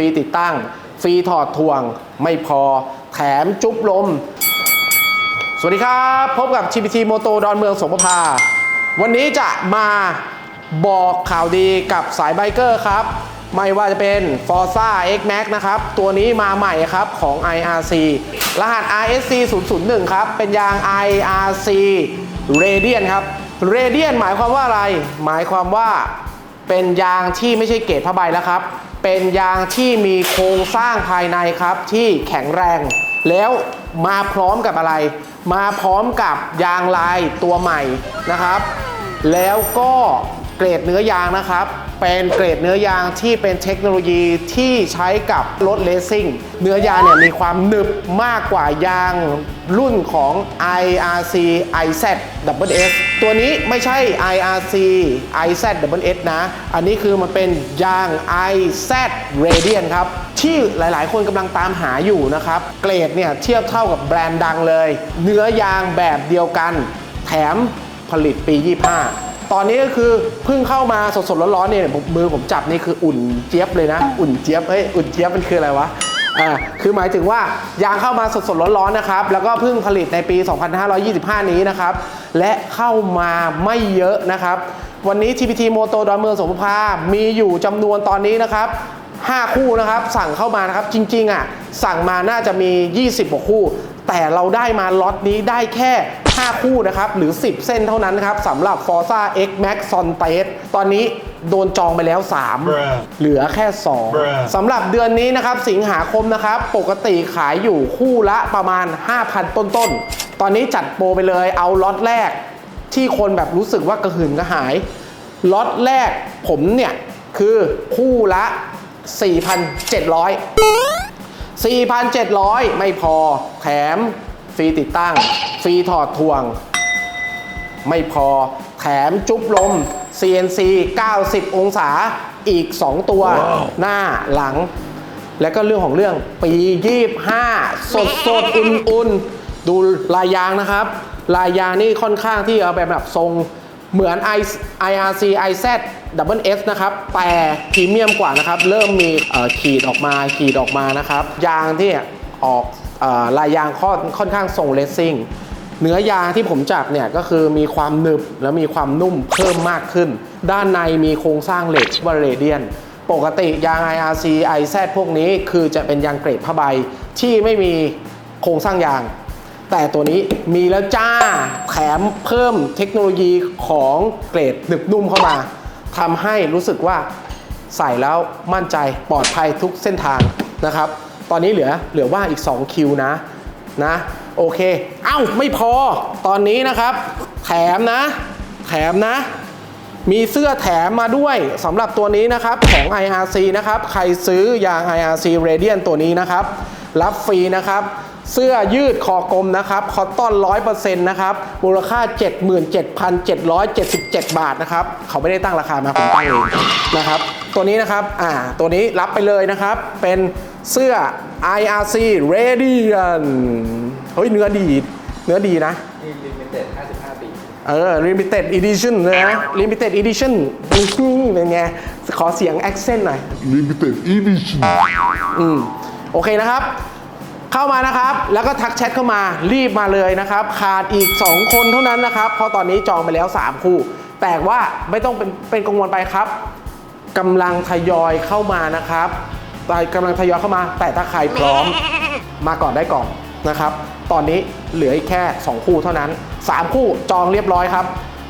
รีติดตั้ง ฟรีถอดทวง ไม่พอ แถมจุ๊บลม สวัสดีครับ พบกับ GPT Moto ดอนเมืองสงประภา วันนี้จะมาบอกข่าวดีกับสายไบเกอร์ครับ ไม่ว่าจะเป็น Forza X Max นะครับ ตัวนี้มาใหม่ครับของ IRC รหัส RSC 001 ครับ เป็นยาง IRC Radiant ครับ Radiant หมายความว่าอะไร หมายความว่าเป็นยางที่ไม่ใช่เกรดผ้าใบแล้วครับ เป็นยางที่มีโครงสร้างภายในครับที่แข็งแรง แล้วมาพร้อมกับอะไร มาพร้อมกับยางลายตัวใหม่นะครับ แล้วก็ เกรดเนื้อยางนะครับ เป็นเกรดเนื้อยางที่เป็นเทคโนโลยีที่ใช้กับรถเลสซิ่ง เนื้อยางเนี่ยมีความหนึบมากกว่ายางรุ่นของ IRC IZ Double S ตัวนี้ไม่ใช่ IRC IZ Double S นะ อันนี้คือมันเป็นยาง IZ Radiant ครับ ที่หลายๆ คนกำลังตามหาอยู่นะครับ เกรดเนี่ยเทียบเท่ากับแบรนด์ดังเลย เนื้อยางแบบเดียวกัน แถมผลิตปี 25 ตอนนี้ก็คือเพิ่งเข้ามาสดๆร้อนๆเนี่ยผมมือผมจับนี่คืออุ่นเจี๊ยบเลยนะ อุ่นเจี๊ยบเฮ้ยอุ่นเจี๊ยบมันคืออะไรวะอ่าคือหมายถึงว่ายางเข้ามาสดๆร้อนๆนะครับ แล้วก็เพิ่งผลิตในปี 2525 นี้นะครับ และเข้ามาไม่เยอะนะครับ วันนี้ TPT Moto ดอนเมืองสงขลามีอยู่จำนวนตอนนี้นะครับ5 คู่นะครับสั่งเข้ามานะครับจริงๆอะสั่งมาน่าจะมี 20กว่าคู่ แต่เราได้มาล็อตนี้ได้แค่ 5 คู่นะครับ หรือ 10 เส้นเท่านั้นนะครับสำหรับ Forza X Max s o n t e s ตอนนี้โดนจองไปแล้ว Bruh 3เหลือแค่2 Bruh สำหรับเดือนนี้นะครับ สิงหาคมนะครับ ปกติขายอยู่คู่ละประมาณ 5,000 ต้นๆ ตอนนี้จัดโปรไปเลยเอาล็อตแรก ที่คนแบบรู้สึกว่ากระหืนกระหายล็อตแรกผมเนี่ย คือคู่ละ 4,700 4,700 ไม่พอแถม ฟรีติดตั้ง ฟรีถอดทวง ไม่พอแถมจุ๊บลม CNC 90 องศาอีก 2 ตัวหน้าหลัง แล้วก็เรื่องของเรื่องปี25สดสดๆอุ่นๆดูลายยางนะครับ ลายยางนี่ค่อนข้างที่เอาแบบแบบทรงเหมือน I IRC IZ Double S นะครับ แต่พรีเมียมกว่านะครับ เริ่มมีเอ่อขีดออกมาขีดออกมานะครับ ยางที่ออกเอ่อ ลายยางค่อนข้างทรงเลสซิ่งเนื้อยางที่ผมจับเนี่ยก็คือมีความหนึบและมีความนุ่มเพิ่มมากขึ้น ด้านในมีโครงสร้างเหล็กวาเรเดียน ปกติยาง IRC IZ พวกนี้คือจะเป็นยางเกรดผ้าใบที่ไม่มีโครงสร้างยาง แต่ตัวนี้มีแล้วจ้าแถมเพิ่มเทคโนโลยีของเกรดหนึบนุ่มเข้ามาทำให้รู้สึกว่าใส่แล้วมั่นใจปลอดภัยทุกเส้นทางนะครับ ตอนนี้เหลือเหลือว่างอีก 2 คิวนะนะโอเค เอ้าไม่พอตอนนี้นะครับ แถมนะ แถมนะ มีเสื้อแถมมาด้วยสำหรับตัวนี้นะครับของ IRC นะครับ ใครซื้อยาง IRC Radiant ตัวนี้นะครับ รับฟรีนะครับเสื้อยืดคอกลมนะครับคอตตอน100%นะครับ มูลค่า 77,777 บาทนะครับ เขาไม่ได้ตั้งราคามาผมตั้งเองนะครับ ตัวนี้นะครับ อ่า ตัวนี้รับไปเลยนะครับ เป็น เสื้อ IRC Radiant เฮ้ยเนื้อดี เนื้อดีนะนี่ลิมิเต็ด55 ปี เออ limited edition เลยนะ limited edition เป็นไง ขอเสียง accent หน่อย Limited Edition อืม โอเคนะครับ เข้ามานะครับ แล้วก็ทักแชทเข้ามา รีบมาเลยนะครับ ขาดอีก 2 คนเท่านั้นนะครับ เพราะตอนนี้จองไปแล้ว 3 คู่ แต่ว่าไม่ต้องเป็นเป็นกังวลไปครับกำลังทยอยเข้ามานะครับ กำลังทยอยเข้ามา แต่ถ้าใครพร้อมมาก่อนได้ก่อนนะครับ ตอนนี้เหลืออีกแค่ 2 คู่เท่านั้น 3 คู่จองเรียบร้อยครับ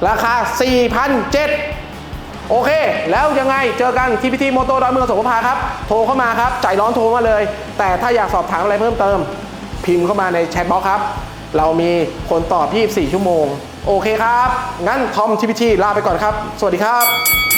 ราคา4,700โอเค แล้วยังไงเจอกันที่พิธีโมโตดอยเมืองสงขลาครับ โทรเข้ามาครับ ใจร้อนโทรมาเลย แต่ถ้าอยากสอบถามอะไรเพิ่มเติม พิมพ์เข้ามาในแชทบ็อกซ์ครับ เรามีคนตอบ 24 ชั่วโมง โอเคครับ งั้นทอมทีพีทีลาไปก่อนครับ สวัสดีครับ